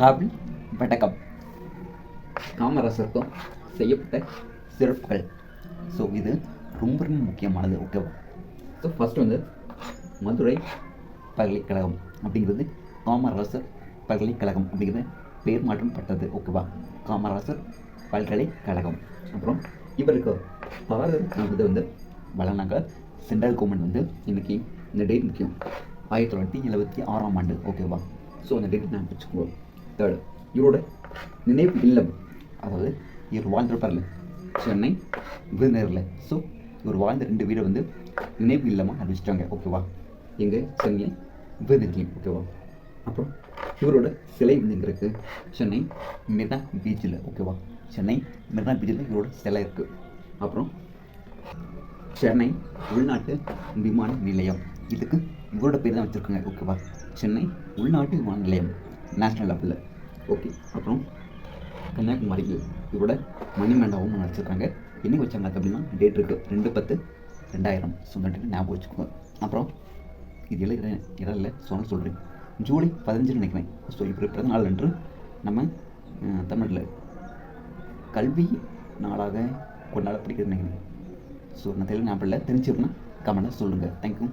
காபில் வடகம் காமராசருக்கும் செய்யப்பட்ட சிறப்புகள். ஸோ இது ரொம்ப ரொம்ப முக்கியமானது ஓகேவா ஸோ ஃபஸ்ட்டு வந்து மதுரை பல்கலைக்கழகம் அப்படிங்கிறது காமராசர் பல்கலைக்கழகம் அப்படிங்கிறது பேர் மாற்றம் பட்டது ஓகேவா காமராசர் பல்கலைக்கழகம். அப்புறம் இவருக்கு பாரத வந்து வழங்கினாங்க சென்ட்ரல் கவர்மெண்ட் வந்து இன்றைக்கி இந்த டேட் முக்கியம். ஆயிரத்தி தொள்ளாயிரத்தி எழுபத்தி ஆறாம் ஆண்டு ஓகேவா ஸோ அந்த டேட் நான் வச்சுக்குவோம் தேர்டு இவரோட நினைவு இல்லம். அதாவது இவர் வாழ்ந்திருப்பார்ல சென்னை விருதுநகரில். ஸோ இவர் வாழ்ந்த ரெண்டு வீடை வந்து நினைவு இல்லமாக அறிவிச்சிட்டாங்க. ஓகேவா எங்கள் சென்னை விருதுநகர்லையும் ஓகேவா அப்புறம் இவரோட சிலை வந்து எங்கே இருக்குது சென்னை மெரினா பீச்சில் ஓகேவா சென்னை மெரினா பீச்சில் இவரோட சிலை இருக்குது அப்புறம் சென்னை உள்நாட்டு விமான நிலையம். இதுக்கு இவரோட பேர் தான் வச்சுருக்காங்க. ஓகேவா சென்னை உள்நாட்டு விமான நிலையம். நேஷ்னல் லெவலில் ஓகே அப்புறம் கன்னியாகுமரிக்கு இதோட மணி ஒன்று வச்சுருக்காங்க. என்னைக்கு வச்சாங்க அப்படின்னா டேட் இருக்குது ரெண்டு பத்து ரெண்டாயிரம். ஸோ ஞாபகம் வச்சுக்கோங்க. அப்புறம் இது எழுதுகிற இடம் இல்லை சொன்ன சொல்கிறேன் ஜூலை பதினஞ்சு நினைக்கிறேன். ஸோ இப்போ பிறந்த நாள் என்று நம்ம தமிழில் கல்வி நாளாக கொண்டாடப்படுகிறது நினைக்கிறேன். ஸோ நான் தெரியல ஞாபகம் இல்லை. தெரிஞ்சிருக்குன்னா கமெண்டாக சொல்லுங்கள் தேங்க்யூ